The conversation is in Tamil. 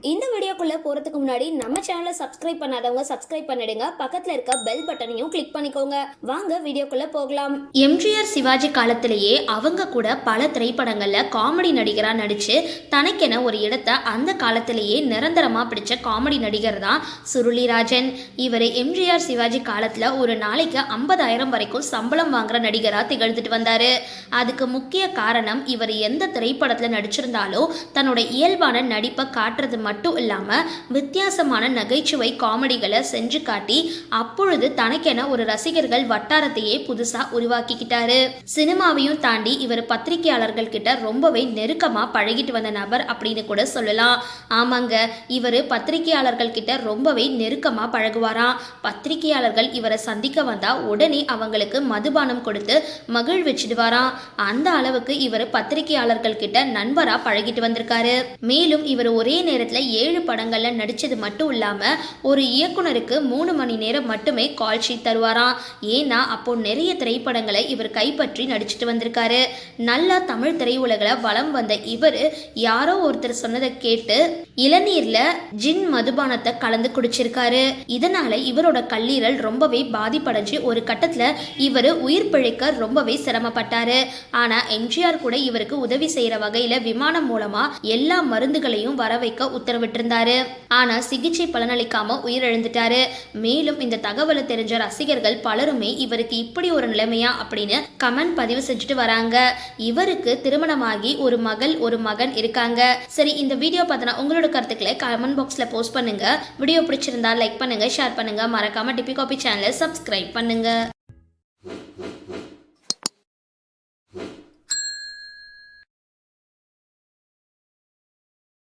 இந்த வீடியோக்குள்ளே போறதுக்கு முன்னாடி நம்ம சேனலை சப்ஸ்கிரைப் பண்ணாதவங்க சப்ஸ்கிரைப் பண்ணிடுங்க. பக்கத்தில் இருக்க பெல் பட்டனையும் கிளிக் பண்ணிக்கோங்க. வாங்க வீடியோக்குள்ளே போகலாம். எம்ஜிஆர் சிவாஜி காலத்திலேயே அவங்க கூட பல திரைப்படங்களில் காமெடி நடிகராக நடித்து தனக்கென ஒரு இடத்தை அந்த காலத்திலேயே நிரந்தரமாக பிடிச்ச காமெடி நடிகர் தான் சுருளிராஜன். இவர் எம்ஜிஆர் சிவாஜி காலத்தில் ஒரு நாளைக்கு ஐம்பதாயிரம் வரைக்கும் சம்பளம் வாங்குற நடிகராக திகழ்ந்துட்டு வந்தார். அதுக்கு முக்கிய காரணம் இவர் எந்த திரைப்படத்தில் நடிச்சிருந்தாலும் தன்னோட இயல்பான நடிப்பை காட்டுறது மட்டும் இல்லாமல் வித்தியாசமான நகைச்சுவை காமெடிகளை செஞ்சு காட்டி அப்பொழுது தனக்கென ஒரு ரசிகர்கள் வட்டாரத்தையே புதுசாக உருவாக்கிக்கிட்டாரு. சினிமாவையும் தாண்டி இவர் பத்திரிகையாளர்கள் கிட்ட ரொம்பவே நெருக்கமாக பழகிட்டு வந்த நபர் அப்படின்னு கூட சொல்லலாம். ஆமாங்க இவர் பத்திரிகையாளர்கள் கிட்ட ரொம்பவே நெருக்கமாக பழகுவாராம். பத்திரிகையாளர்கள் இவரை சந்திக்க வந்தால் உடனே அவங்களுக்கு மதுபானம் கொடுத்து மகிழ்விச்சிடுவாராம் அந்த அளவுக்கு இவர் பத்திரிகையாளர்கள் கிட்ட நண்பரா பழகிட்டு வந்திருக்காரு. மேலும் இவர் ஒரே நேரத்தில் ஏழு படங்கள்ல நடிச்சது மட்டும் இல்லாம ஒரு இயக்குனருக்கு மூணு மணி நேரம் மட்டுமே கால் ஷீட் தருவாராம். ஏன்னா அப்போ நிறைய திரைப்படங்களை இவர் கைப்பற்றி நடிச்சிட்டு வந்திருக்காரு. நல்ல தமிழ் திரையுலகில் வலம் வந்த இவர் யாரோ ஒருத்தர் சொன்னதை கேட்டு இளநீர்ல ஜின் மதுபானத்தை கலந்து குடிச்சிருக்காரு. இதனால இவரோட கல்லீரல் ரொம்பவே பாதிப்படைஞ்சு ஒரு கட்டத்துல இவர் உயிர் பிழைக்க ரொம்பவே சிரமப்பட்டாரு. ஆனா எம்ஜிஆர் கூட இவருக்கு உதவி செய்யற வகையில விமானம் மூலமா எல்லா மருந்துகளையும் வர வைக்க உத்தரவிட்டிருந்தாரு. ஆனா சிகிச்சை பலனளிக்காம உயிரிழந்துட்டாரு. மேலும் இந்த தகவலை தெரிஞ்ச ரசிகர்கள் பலருமே இவருக்கு இப்படி ஒரு நிலைமையா அப்படின்னு கமெண்ட் பதிவு செஞ்சுட்டு வராங்க. இவருக்கு திருமணமாகி ஒரு மகள் ஒரு மகன் இருக்காங்க. சரி இந்த வீடியோ பார்த்தனா உங்களோட கருத்துக்களை கமெண்ட் பாக்ஸ்ல போஸ்ட் பண்ணுங்க. வீடியோ பிடிச்சிருந்தா லைக் பண்ணுங்க ஷேர் பண்ணுங்க. மறக்காம டிபி காபி சேனலை சப்ஸ்கிரைப் பண்ணுங்க.